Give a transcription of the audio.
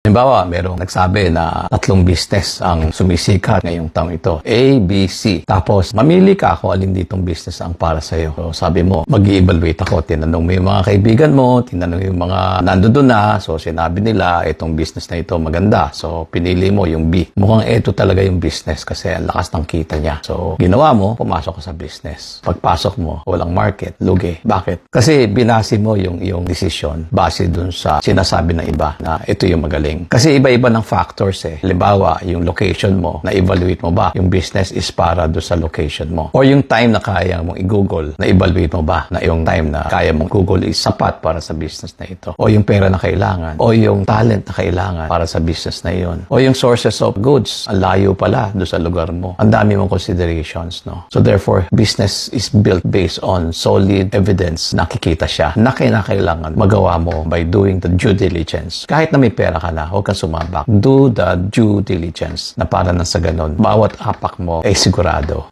Halimbawa, merong nagsabi na tatlong business ang sumisikat ngayong taong ito. A, B, C. Tapos, mamili ka kung alin ditong business ang para sa'yo. So, sabi mo, mag evaluate ako. Tinanong mo yung mga kaibigan mo, tinanong yung mga nandoon na. So, sinabi nila, itong business na ito maganda. So, pinili mo yung B. Mukhang ito talaga yung business kasi ang lakas ng kita niya. So, ginawa mo, pumasok ka sa business. Pagpasok mo, walang market, lugi. Bakit? Kasi binasi mo yung, yung decision base dun sa sinasabi ng iba na ito yung magaling. Kasi iba-iba ng factors eh. Halimbawa, yung location mo, na-evaluate mo ba? Yung business is para do sa location mo. Or yung time na kaya mong i-google, na-evaluate mo ba? Na yung time na kaya mong google is sapat para sa business na ito. O yung pera na kailangan. O yung talent na kailangan para sa business na yon. O yung sources of goods. Ang layo pala do sa lugar mo. Ang dami mong considerations, no? So therefore, business is built based on solid evidence. Nakikita siya na kinakailangan magawa mo by doing the due diligence. Kahit na may pera ka na, huwag kang sumabak. Do the due diligence na para na sa ganun, bawat apak mo ay sigurado.